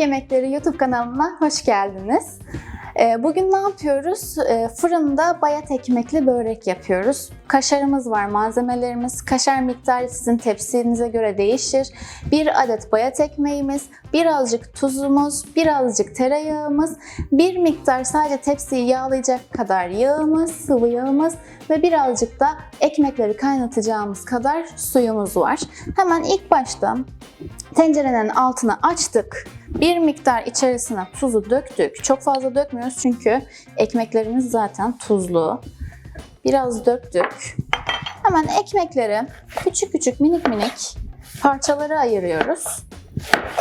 Yemekleri YouTube kanalına hoş geldiniz. Ee, Bugün ne yapıyoruz? Ee, Fırında bayat ekmekli börek yapıyoruz. Kaşarımız var, malzemelerimiz. Kaşar miktarı sizin tepsinize göre değişir. Bir adet bayat ekmeğimiz, birazcık tuzumuz, birazcık tereyağımız, bir miktar sadece tepsiyi yağlayacak kadar yağımız, sıvı yağımız ve birazcık da ekmekleri kaynatacağımız kadar suyumuz var. Hemen ilk başta tencerenin altını açtık. Bir miktar içerisine tuzu döktük. Çok fazla dökmüyoruz çünkü ekmeklerimiz zaten tuzlu. Biraz döktük. Hemen ekmekleri küçük küçük minik minik parçalara ayırıyoruz.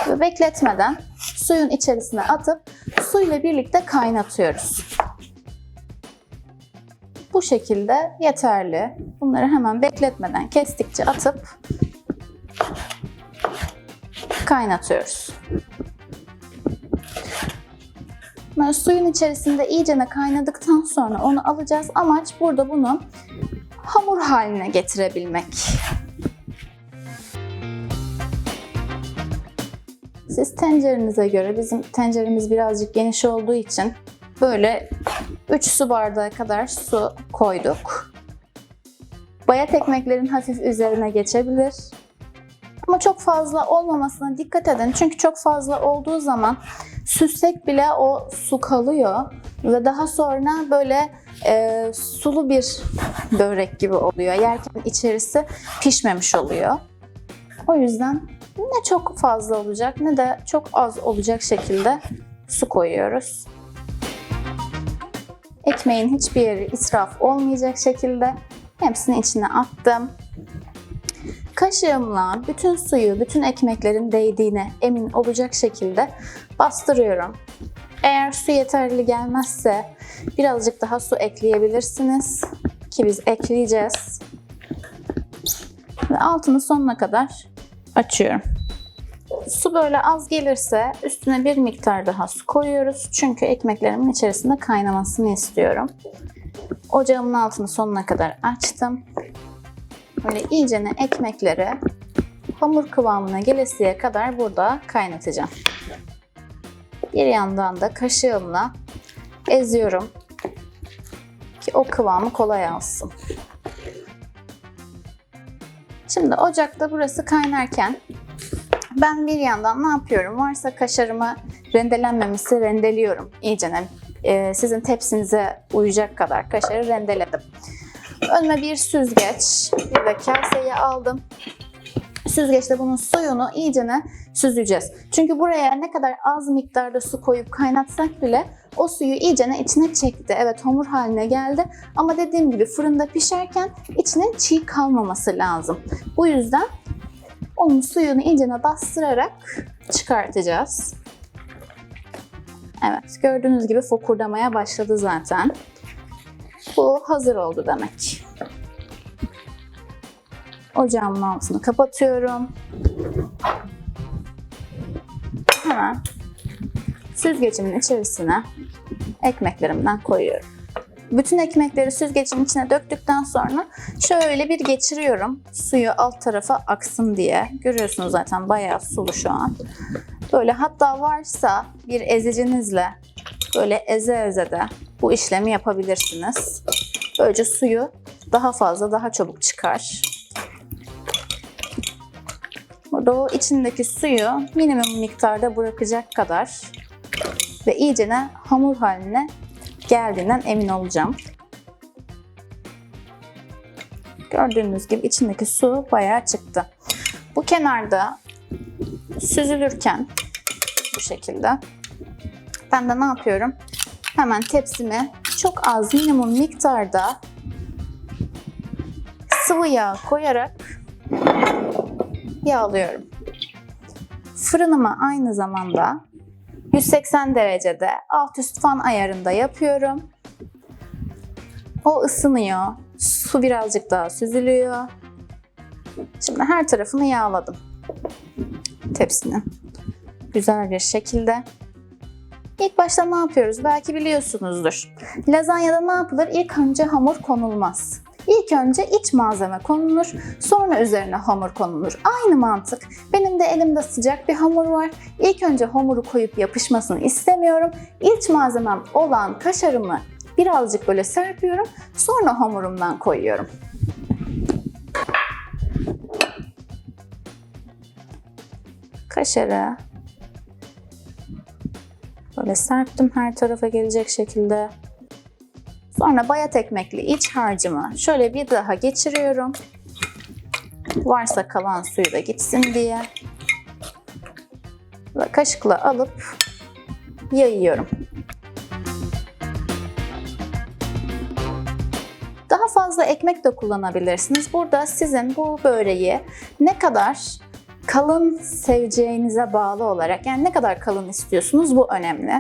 Ve bekletmeden suyun içerisine atıp suyla birlikte kaynatıyoruz. Bu şekilde yeterli. Bunları hemen bekletmeden kestikçe atıp kaynatıyoruz. Böyle suyun içerisinde iyicene kaynadıktan sonra onu alacağız. Amaç burada bunu hamur haline getirebilmek. Siz tencerenize göre, bizim tenceremiz birazcık geniş olduğu için böyle 3 su bardağı kadar su koyduk. Bayat ekmeklerin hafif üzerine geçebilir. Ama çok fazla olmamasına dikkat edin. Çünkü çok fazla olduğu zaman süssek bile o su kalıyor ve daha sonra böyle e, sulu bir börek gibi oluyor. Yerken içerisi pişmemiş oluyor. O yüzden ne çok fazla olacak ne de çok az olacak şekilde su koyuyoruz. Ekmeğin hiçbir yeri israf olmayacak şekilde hepsini içine attım. Kaşığımla bütün suyu, bütün ekmeklerin değdiğine emin olacak şekilde bastırıyorum. Eğer su yeterli gelmezse birazcık daha su ekleyebilirsiniz ki biz ekleyeceğiz. Ve altını sonuna kadar açıyorum. Su böyle az gelirse üstüne bir miktar daha su koyuyoruz. Çünkü ekmeklerimin içerisinde kaynamasını istiyorum. Ocağımın altını sonuna kadar açtım. Böyle iyicene ekmekleri hamur kıvamına gelesiye kadar burada kaynatacağım. Bir yandan da kaşığımla eziyorum ki o kıvamı kolay alsın. Şimdi ocakta burası kaynarken ben bir yandan ne yapıyorum? Varsa kaşarımı rendelenmemişse rendeliyorum iyicene. Ee, sizin tepsinize uyacak kadar kaşarı rendeledim. Önüme bir süzgeç, bir de kaseyi aldım. Süzgeçte bunun suyunu iyicene süzeceğiz. Çünkü buraya ne kadar az miktarda su koyup kaynatsak bile o suyu iyicene içine çekti. Evet hamur haline geldi ama dediğim gibi fırında pişerken içinin çiğ kalmaması lazım. Bu yüzden onun suyunu iyicene bastırarak çıkartacağız. Evet gördüğünüz gibi fokurdamaya başladı zaten. Bu hazır oldu demek. Ocağımın altını kapatıyorum. Hemen süzgecimin içerisine ekmeklerimden koyuyorum. Bütün ekmekleri süzgecin içine döktükten sonra şöyle bir geçiriyorum. Suyu alt tarafa aksın diye. Görüyorsunuz zaten bayağı sulu şu an. Böyle hatta varsa bir ezicinizle böyle eze eze de bu işlemi yapabilirsiniz. Böylece suyu daha fazla, daha çabuk çıkar. Burada o içindeki suyu minimum miktarda bırakacak kadar ve iyicene hamur haline geldiğinden emin olacağım. Gördüğünüz gibi içindeki su bayağı çıktı. Bu kenarda süzülürken bu şekilde ben de ne yapıyorum? Hemen tepsime çok az minimum miktarda sıvı yağ koyarak yağlıyorum. Fırınımı aynı zamanda 180 derecede alt üst fan ayarında yapıyorum. O ısınıyor. Su birazcık daha süzülüyor. Şimdi her tarafını yağladım. Tepsinin. Güzel bir şekilde. İlk başta ne yapıyoruz? Belki biliyorsunuzdur. Lazanyada ne yapılır? İlk önce hamur konulmaz. İlk önce iç malzeme konulur, sonra üzerine hamur konulur. Aynı mantık. Benim de elimde sıcak bir hamur var. İlk önce hamuru koyup yapışmasını istemiyorum. İç malzemem olan kaşarımı birazcık böyle serpiyorum. Sonra hamurumdan koyuyorum. Kaşarı böyle serptim her tarafa gelecek şekilde. Sonra bayat ekmekli iç harcımı şöyle bir daha geçiriyorum. Varsa kalan suyu da gitsin diye. Ve kaşıkla alıp yayıyorum. Daha fazla ekmek de kullanabilirsiniz. Burada sizin bu böreği ne kadar kalın seveceğinize bağlı olarak yani ne kadar kalın istiyorsunuz bu önemli.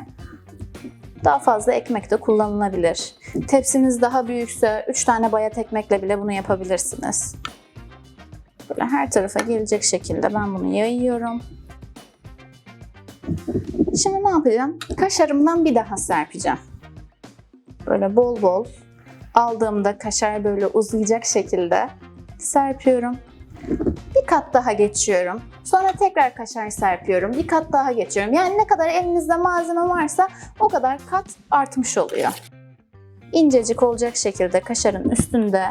Daha fazla ekmek de kullanılabilir. Tepsiniz daha büyükse 3 tane bayat ekmekle bile bunu yapabilirsiniz. Böyle her tarafa gelecek şekilde ben bunu yayıyorum. Şimdi ne yapacağım? Kaşarımdan bir daha serpeceğim. Böyle bol bol aldığımda kaşar böyle uzayacak şekilde serpiyorum. Kat daha geçiyorum. Sonra tekrar kaşar serpiyorum. Bir kat daha geçiyorum. Yani ne kadar elinizde malzeme varsa o kadar kat artmış oluyor. İncecik olacak şekilde kaşarın üstünde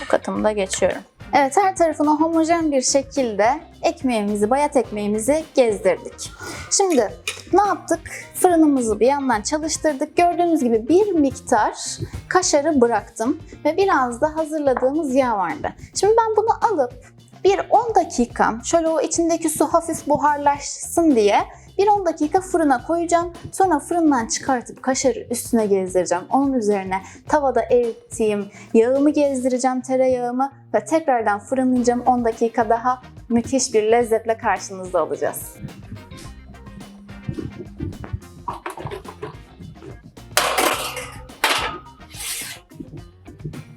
bu katımı da geçiyorum. Evet her tarafına homojen bir şekilde ekmeğimizi, bayat ekmeğimizi gezdirdik. Şimdi ne yaptık? Fırınımızı bir yandan çalıştırdık. Gördüğünüz gibi bir miktar kaşarı bıraktım ve biraz da hazırladığımız yağ vardı. Şimdi ben bunu alıp bir 10 dakika şöyle o içindeki su hafif buharlaşsın diye bir 10 dakika fırına koyacağım. Sonra fırından çıkartıp kaşarı üstüne gezdireceğim. Onun üzerine tavada erittiğim yağımı gezdireceğim, tereyağımı ve tekrardan fırınlayacağım 10 dakika daha. Müthiş bir lezzetle karşınızda olacağız.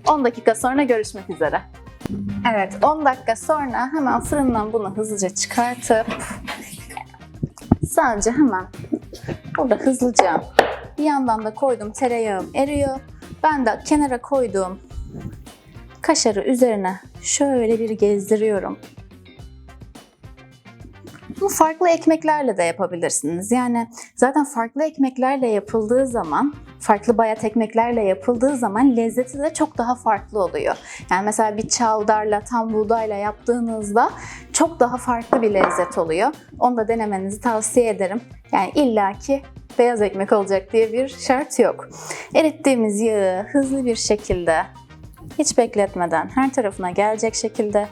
...10 dakika sonra görüşmek üzere. Evet, 10 dakika sonra hemen fırından bunu hızlıca çıkartıp sadece hemen burada hızlıca bir yandan da koydum tereyağım eriyor. Ben de kenara koyduğum kaşarı üzerine şöyle bir gezdiriyorum. Bunu farklı ekmeklerle de yapabilirsiniz. Yani zaten farklı ekmeklerle yapıldığı zaman, farklı bayat ekmeklerle yapıldığı zaman lezzeti de çok daha farklı oluyor. Yani mesela bir çavdarla, tam buğdayla yaptığınızda çok daha farklı bir lezzet oluyor. Onu da denemenizi tavsiye ederim. Yani illaki beyaz ekmek olacak diye bir şart yok. Erittiğimiz yağı hızlı bir şekilde hiç bekletmeden her tarafına gelecek şekilde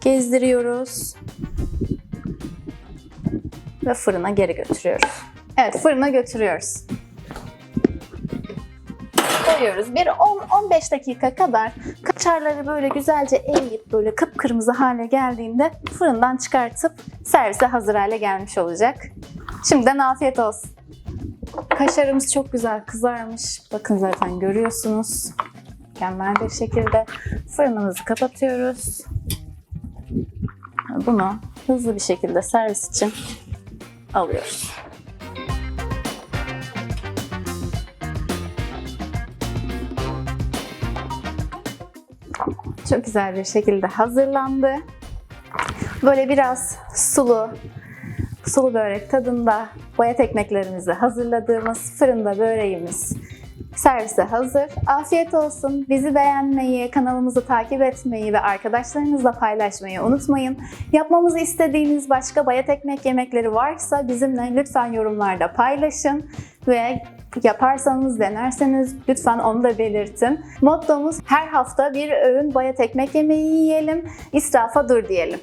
gezdiriyoruz ve fırına geri götürüyoruz. Evet fırına götürüyoruz. Koyuyoruz. Bir 10-15 dakika kadar kaşarları böyle güzelce eriyip böyle kıpkırmızı hale geldiğinde fırından çıkartıp servise hazır hale gelmiş olacak. Şimdiden afiyet olsun. Kaşarımız çok güzel kızarmış. Bakın zaten görüyorsunuz. Mükemmel bir şekilde fırınımızı kapatıyoruz. Bunu hızlı bir şekilde servis için alıyoruz. Çok güzel bir şekilde hazırlandı. Böyle biraz sulu, sulu börek tadında bayat ekmeklerimizi hazırladığımız fırında böreğimiz servise hazır. Afiyet olsun. Bizi beğenmeyi, kanalımızı takip etmeyi ve arkadaşlarınızla paylaşmayı unutmayın. Yapmamızı istediğiniz başka bayat ekmek yemekleri varsa bizimle lütfen yorumlarda paylaşın ve yaparsanız, denerseniz lütfen onu da belirtin. Mottomuz her hafta bir öğün bayat ekmek yemeği yiyelim, israfa dur diyelim.